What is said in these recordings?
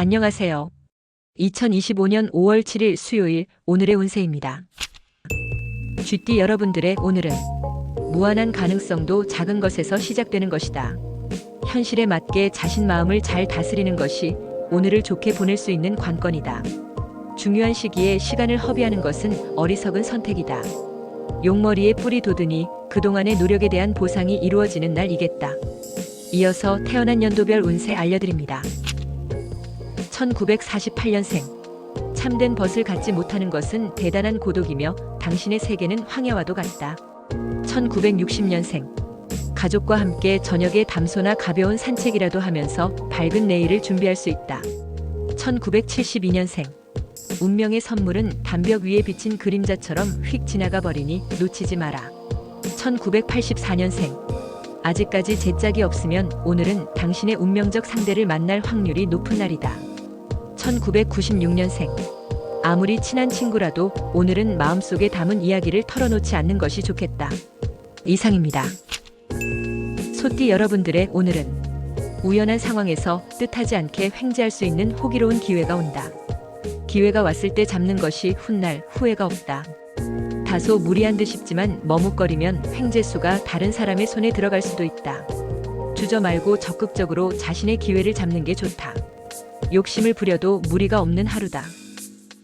안녕하세요. 2025년 5월 7일 수요일 오늘의 운세입니다. 쥐띠 여러분들의 오늘은 무한한 가능성도 작은 것에서 시작되는 것이다. 현실에 맞게 자신 마음을 잘 다스리는 것이 오늘을 좋게 보낼 수 있는 관건이다. 중요한 시기에 시간을 허비하는 것은 어리석은 선택이다. 용머리에 뿌리 돋으니 그동안의 노력에 대한 보상이 이루어지는 날이겠다. 이어서 태어난 연도별 운세 알려드립니다. 1948년생. 참된 벗을 갖지 못하는 것은 대단한 고독이며 당신의 세계는 황야와도 같다. 1960년생. 가족과 함께 저녁에 담소나 가벼운 산책이라도 하면서 밝은 내일을 준비할 수 있다. 1972년생. 운명의 선물은 담벽 위에 비친 그림자처럼 휙 지나가 버리니 놓치지 마라. 1984년생. 아직까지 제짝이 없으면 오늘은 당신의 운명적 상대를 만날 확률이 높은 날이다. 1996년생. 아무리 친한 친구라도 오늘은 마음속에 담은 이야기를 털어놓지 않는 것이 좋겠다. 이상입니다. 소띠 여러분들의 오늘은 우연한 상황에서 뜻하지 않게 횡재할 수 있는 호기로운 기회가 온다. 기회가 왔을 때 잡는 것이 훗날 후회가 없다. 다소 무리한 듯 싶지만 머뭇거리면 횡재수가 다른 사람의 손에 들어갈 수도 있다. 주저 말고 적극적으로 자신의 기회를 잡는 게 좋다. 욕심을 부려도 무리가 없는 하루다.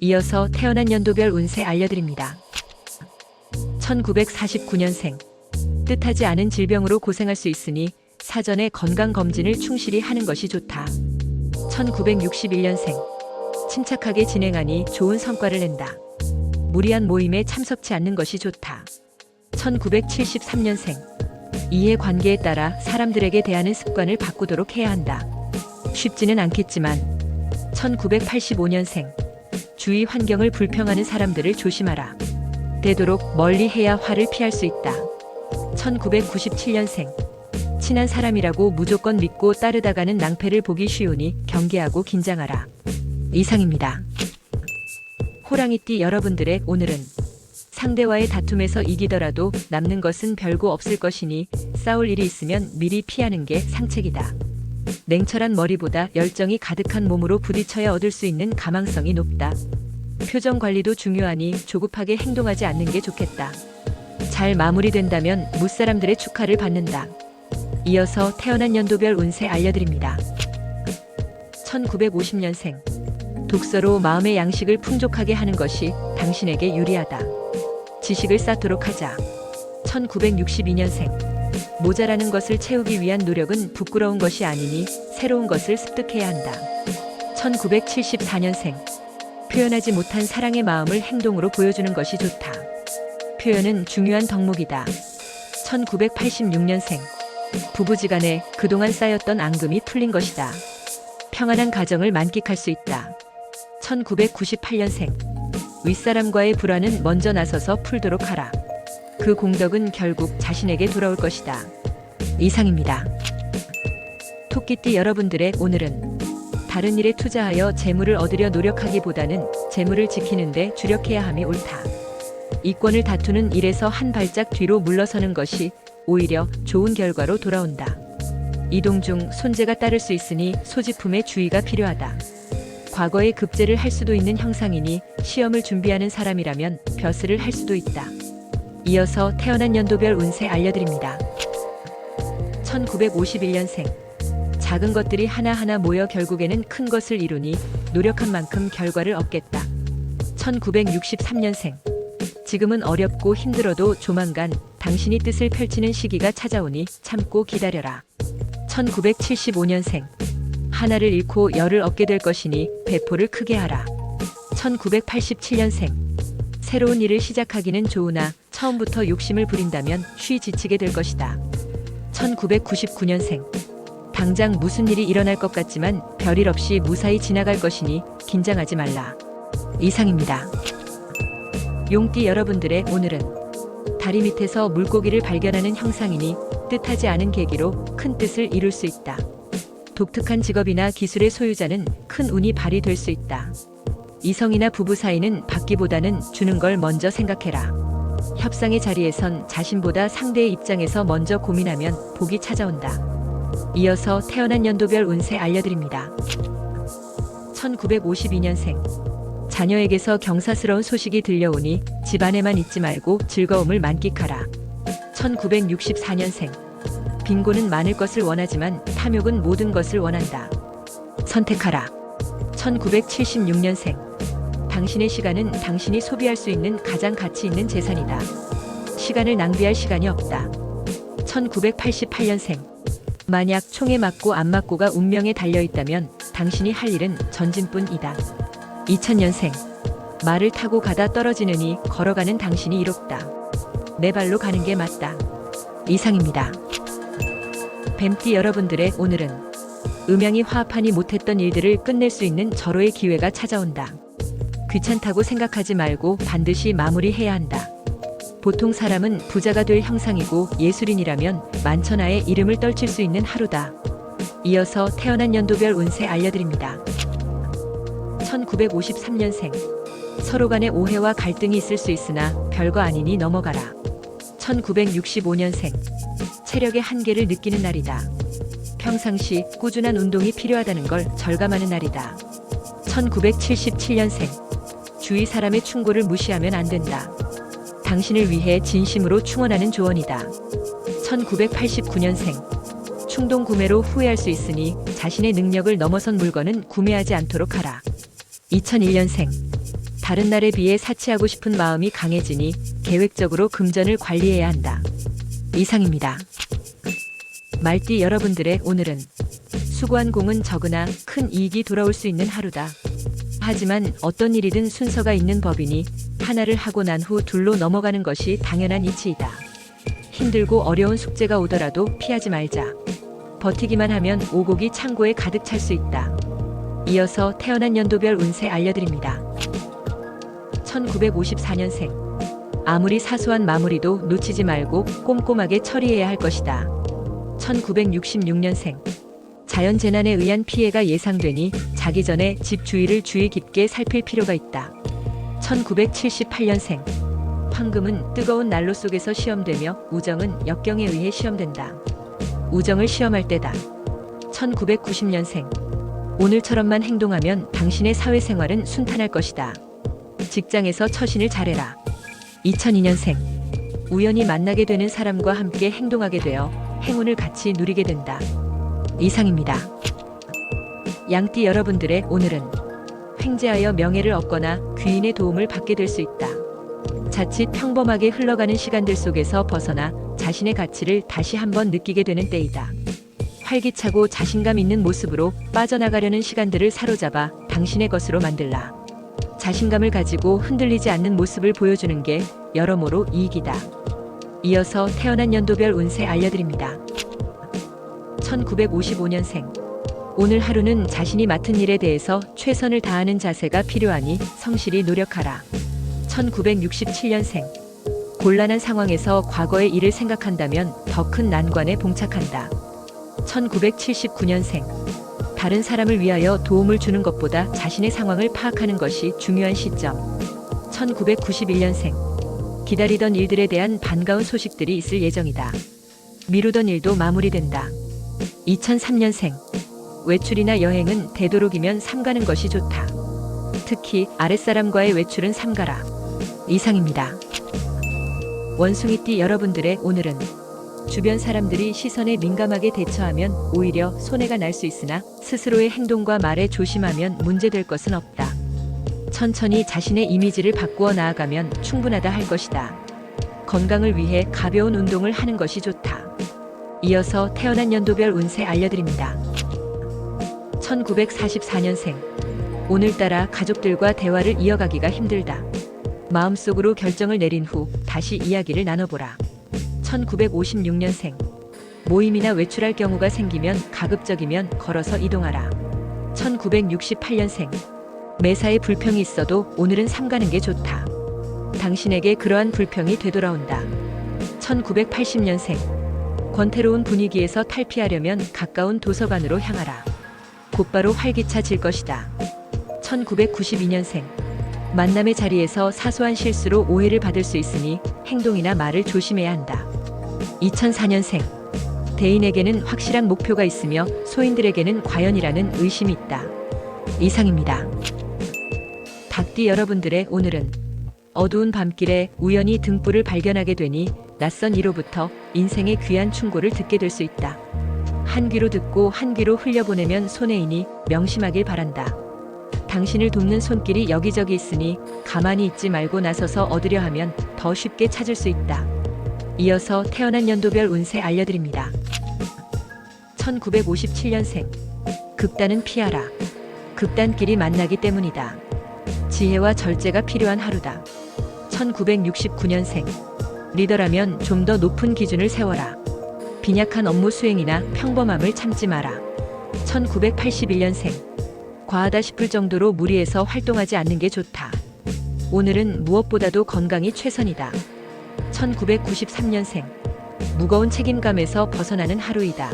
이어서 태어난 연도별 운세 알려드립니다. 1949년생. 뜻하지 않은 질병으로 고생할 수 있으니 사전에 건강검진을 충실히 하는 것이 좋다. 1961년생. 침착하게 진행하니 좋은 성과를 낸다. 무리한 모임에 참석치 않는 것이 좋다. 1973년생. 이해 관계에 따라 사람들에게 대하는 습관을 바꾸도록 해야 한다. 쉽지는 않겠지만 1985년생. 주위 환경을 불평하는 사람들을 조심하라. 되도록 멀리 해야 화를 피할 수 있다. 1997년생. 친한 사람이라고 무조건 믿고 따르다가는 낭패를 보기 쉬우니 경계하고 긴장하라. 이상입니다. 호랑이띠 여러분들의 오늘은 상대와의 다툼에서 이기더라도 남는 것은 별거 없을 것이니 싸울 일이 있으면 미리 피하는 게 상책이다. 냉철한 머리보다 열정이 가득한 몸으로 부딪혀야 얻을 수 있는 가망성이 높다. 표정 관리도 중요하니 조급하게 행동하지 않는 게 좋겠다. 잘 마무리된다면 무사람들의 축하를 받는다. 이어서 태어난 연도별 운세 알려드립니다. 1950년생. 독서로 마음의 양식을 풍족하게 하는 것이 당신에게 유리하다. 지식을 쌓도록 하자. 1962년생. 모자라는 것을 채우기 위한 노력은 부끄러운 것이 아니니 새로운 것을 습득해야 한다. 1974년생. 표현하지 못한 사랑의 마음을 행동으로 보여주는 것이 좋다. 표현은 중요한 덕목이다. 1986년생. 부부지간에 그동안 쌓였던 앙금이 풀린 것이다. 평안한 가정을 만끽할 수 있다. 1998년생. 윗사람과의 불화는 먼저 나서서 풀도록 하라. 그 공덕은 결국 자신에게 돌아올 것이다. 이상입니다. 토끼띠 여러분들의 오늘은 다른 일에 투자하여 재물을 얻으려 노력하기보다는 재물을 지키는데 주력해야 함이 옳다. 이권을 다투는 일에서 한 발짝 뒤로 물러서는 것이 오히려 좋은 결과로 돌아온다. 이동 중 손재가 따를 수 있으니 소지품에 주의가 필요하다. 과거에 급제를 할 수도 있는 형상이니 시험을 준비하는 사람이라면 벼슬을 할 수도 있다. 이어서 태어난 연도별 운세 알려드립니다. 1951년생. 작은 것들이 하나하나 모여 결국에는 큰 것을 이루니 노력한 만큼 결과를 얻겠다. 1963년생. 지금은 어렵고 힘들어도 조만간 당신이 뜻을 펼치는 시기가 찾아오니 참고 기다려라. 1975년생. 하나를 잃고 열을 얻게 될 것이니 배포를 크게 하라. 1987년생. 새로운 일을 시작하기는 좋으나 처음부터 욕심을 부린다면 쉬 지치게 될 것이다. 1999년생. 당장 무슨 일이 일어날 것 같지만 별일 없이 무사히 지나갈 것이니 긴장하지 말라. 이상입니다. 용띠 여러분들의 오늘은 다리 밑에서 물고기를 발견하는 형상이니 뜻하지 않은 계기로 큰 뜻을 이룰 수 있다. 독특한 직업이나 기술의 소유자는 큰 운이 발휘될 수 있다. 이성이나 부부 사이는 받기보다는 주는 걸 먼저 생각해라. 협상의 자리에선 자신보다 상대의 입장에서 먼저 고민하면 복이 찾아온다. 이어서 태어난 연도별 운세 알려드립니다. 1952년생. 자녀에게서 경사스러운 소식이 들려오니 집안에만 있지 말고 즐거움을 만끽하라. 1964년생. 빙고는 많을 것을 원하지만 탐욕은 모든 것을 원한다. 선택하라. 1976년생. 당신의 시간은 당신이 소비할 수 있는 가장 가치 있는 재산이다. 시간을 낭비할 시간이 없다. 1988년생. 만약 총에 맞고 안 맞고가 운명에 달려 있다면 당신이 할 일은 전진뿐이다. 2000년생. 말을 타고 가다 떨어지느니 걸어가는 당신이 이롭다. 내 발로 가는 게 맞다. 이상입니다. 뱀띠 여러분들의 오늘은 음양이 화합하니 못했던 일들을 끝낼 수 있는 절호의 기회가 찾아온다. 귀찮다고 생각하지 말고 반드시 마무리해야 한다. 보통 사람은 부자가 될 형상이고 예술인이라면 만천하의 이름을 떨칠 수 있는 하루다. 이어서 태어난 연도별 운세 알려드립니다. 1953년생. 서로 간의 오해와 갈등이 있을 수 있으나 별거 아니니 넘어가라. 1965년생. 체력의 한계를 느끼는 날이다. 평상시 꾸준한 운동이 필요하다는 걸 절감하는 날이다. 1977년생. 주위 사람의 충고를 무시하면 안 된다. 당신을 위해 진심으로 충원하는 조언이다. 1989년생. 충동 구매로 후회할 수 있으니 자신의 능력을 넘어선 물건은 구매하지 않도록 하라. 2001년생. 다른 날에 비해 사치하고 싶은 마음이 강해지니 계획적으로 금전을 관리해야 한다. 이상입니다. 말띠 여러분들의 오늘은 수고한 공은 적으나 큰 이익이 돌아올 수 있는 하루다. 하지만 어떤 일이든 순서가 있는 법이니 하나를 하고 난 후 둘로 넘어가는 것이 당연한 이치이다. 힘들고 어려운 숙제가 오더라도 피하지 말자. 버티기만 하면 오곡이 창고에 가득 찰 수 있다. 이어서 태어난 연도별 운세 알려드립니다. 1954년생. 아무리 사소한 마무리도 놓치지 말고 꼼꼼하게 처리해야 할 것이다. 1966년생. 자연재난에 의한 피해가 예상되니 자기 전에 집 주위를 주의 깊게 살필 필요가 있다. 1978년생. 황금은 뜨거운 난로 속에서 시험되며 우정은 역경에 의해 시험된다. 우정을 시험할 때다. 1990년생. 오늘처럼만 행동하면 당신의 사회생활은 순탄할 것이다. 직장에서 처신을 잘해라. 2002년생. 우연히 만나게 되는 사람과 함께 행동하게 되어 행운을 같이 누리게 된다. 이상입니다. 양띠 여러분들의 오늘은 횡재하여 명예를 얻거나 귀인의 도움을 받게 될 수 있다. 자칫 평범하게 흘러가는 시간들 속에서 벗어나 자신의 가치를 다시 한번 느끼게 되는 때이다. 활기차고 자신감 있는 모습으로 빠져나가려는 시간들을 사로잡아 당신의 것으로 만들라. 자신감을 가지고 흔들리지 않는 모습을 보여주는 게 여러모로 이익이다. 이어서 태어난 연도별 운세 알려드립니다. 1955년생. 오늘 하루는 자신이 맡은 일에 대해서 최선을 다하는 자세가 필요하니 성실히 노력하라. 1967년생. 곤란한 상황에서 과거의 일을 생각한다면 더 큰 난관에 봉착한다. 1979년생. 다른 사람을 위하여 도움을 주는 것보다 자신의 상황을 파악하는 것이 중요한 시점. 1991년생. 기다리던 일들에 대한 반가운 소식들이 있을 예정이다. 미루던 일도 마무리된다. 2003년생. 외출이나 여행은 되도록이면 삼가는 것이 좋다. 특히 아랫사람과의 외출은 삼가라. 이상입니다. 원숭이띠 여러분들의 오늘은 주변 사람들이 시선에 민감하게 대처하면 오히려 손해가 날 수 있으나 스스로의 행동과 말에 조심하면 문제될 것은 없다. 천천히 자신의 이미지를 바꾸어 나아가면 충분하다 할 것이다. 건강을 위해 가벼운 운동을 하는 것이 좋다. 이어서 태어난 연도별 운세 알려드립니다. 1944년생. 오늘따라 가족들과 대화를 이어가기가 힘들다. 마음속으로 결정을 내린 후 다시 이야기를 나눠보라. 1956년생. 모임이나 외출할 경우가 생기면 가급적이면 걸어서 이동하라. 1968년생. 매사에 불평이 있어도 오늘은 삼가는 게 좋다. 당신에게 그러한 불평이 되돌아온다. 1980년생. 권태로운 분위기에서 탈피하려면 가까운 도서관으로 향하라. 곧바로 활기차질 것이다. 1992년생. 만남의 자리에서 사소한 실수로 오해를 받을 수 있으니 행동이나 말을 조심해야 한다. 2004년생. 대인에게는 확실한 목표가 있으며 소인들에게는 과연이라는 의심이 있다. 이상입니다. 닭띠 여러분들의 오늘은 어두운 밤길에 우연히 등불을 발견하게 되니 낯선 이로부터 인생의 귀한 충고를 듣게 될 수 있다. 한 귀로 듣고 한 귀로 흘려보내면 손해이니 명심하길 바란다. 당신을 돕는 손길이 여기저기 있으니 가만히 있지 말고 나서서 얻으려 하면 더 쉽게 찾을 수 있다. 이어서 태어난 연도별 운세 알려드립니다. 1957년생. 극단은 피하라. 극단끼리 만나기 때문이다. 지혜와 절제가 필요한 하루다. 1969년생. 리더라면 좀 더 높은 기준을 세워라. 빈약한 업무 수행이나 평범함을 참지 마라. 1981년생. 과하다 싶을 정도로 무리해서 활동하지 않는 게 좋다. 오늘은 무엇보다도 건강이 최선이다. 1993년생. 무거운 책임감에서 벗어나는 하루이다.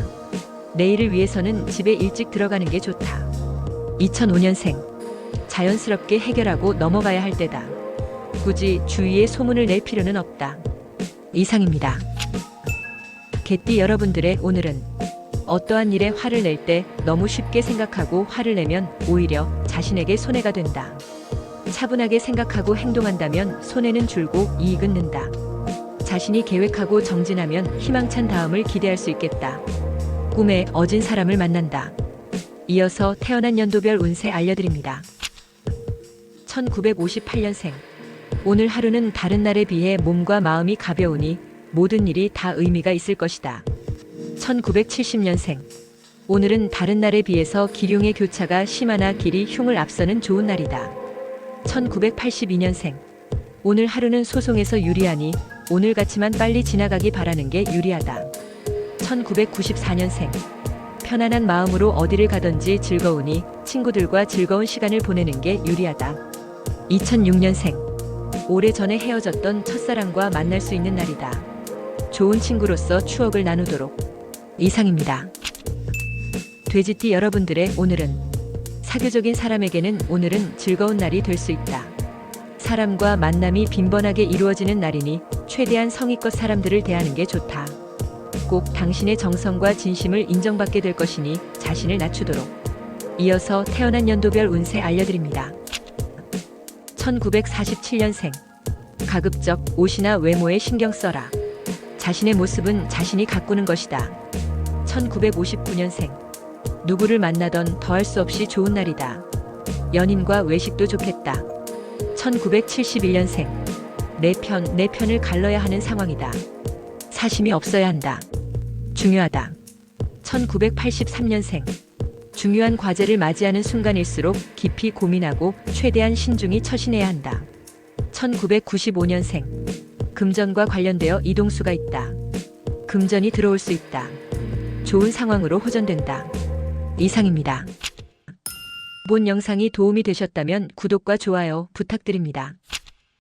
내일을 위해서는 집에 일찍 들어가는 게 좋다. 2005년생. 자연스럽게 해결하고 넘어가야 할 때다. 굳이 주위에 소문을 낼 필요는 없다. 이상입니다. 개띠 여러분들의 오늘은 어떠한 일에 화를 낼 때 너무 쉽게 생각하고 화를 내면 오히려 자신에게 손해가 된다. 차분하게 생각하고 행동한다면 손해는 줄고 이익은 는다. 자신이 계획하고 정진하면 희망찬 다음을 기대할 수 있겠다. 꿈에 어진 사람을 만난다. 이어서 태어난 연도별 운세 알려드립니다. 1958년생. 오늘 하루는 다른 날에 비해 몸과 마음이 가벼우니 모든 일이 다 의미가 있을 것이다. 1970년생. 오늘은 다른 날에 비해서 기륭의 교차가 심하나 길이 흉을 앞서는 좋은 날이다. 1982년생. 오늘 하루는 소송에서 유리하니 오늘 같이만 빨리 지나가기 바라는 게 유리하다. 1994년생. 편안한 마음으로 어디를 가든지 즐거우니 친구들과 즐거운 시간을 보내는 게 유리하다. 2006년생. 오래전에 헤어졌던 첫사랑과 만날 수 있는 날이다. 좋은 친구로서 추억을 나누도록. 이상입니다. 돼지띠 여러분들의 오늘은 사교적인 사람에게는 오늘은 즐거운 날이 될 수 있다. 사람과 만남이 빈번하게 이루어지는 날이니 최대한 성의껏 사람들을 대하는 게 좋다. 꼭 당신의 정성과 진심을 인정받게 될 것이니 자신을 낮추도록. 이어서 태어난 연도별 운세 알려드립니다. 1947년생. 가급적 옷이나 외모에 신경 써라. 자신의 모습은 자신이 가꾸는 것이다. 1959년생. 누구를 만나던 더할 수 없이 좋은 날이다. 연인과 외식도 좋겠다. 1971년생. 내 편, 내 편을 갈러야 하는 상황이다. 사심이 없어야 한다. 중요하다. 1983년생. 중요한 과제를 맞이하는 순간일수록 깊이 고민하고 최대한 신중히 처신해야 한다. 1995년생. 금전과 관련되어 이동수가 있다. 금전이 들어올 수 있다. 좋은 상황으로 호전된다. 이상입니다. 본 영상이 도움이 되셨다면 구독과 좋아요 부탁드립니다.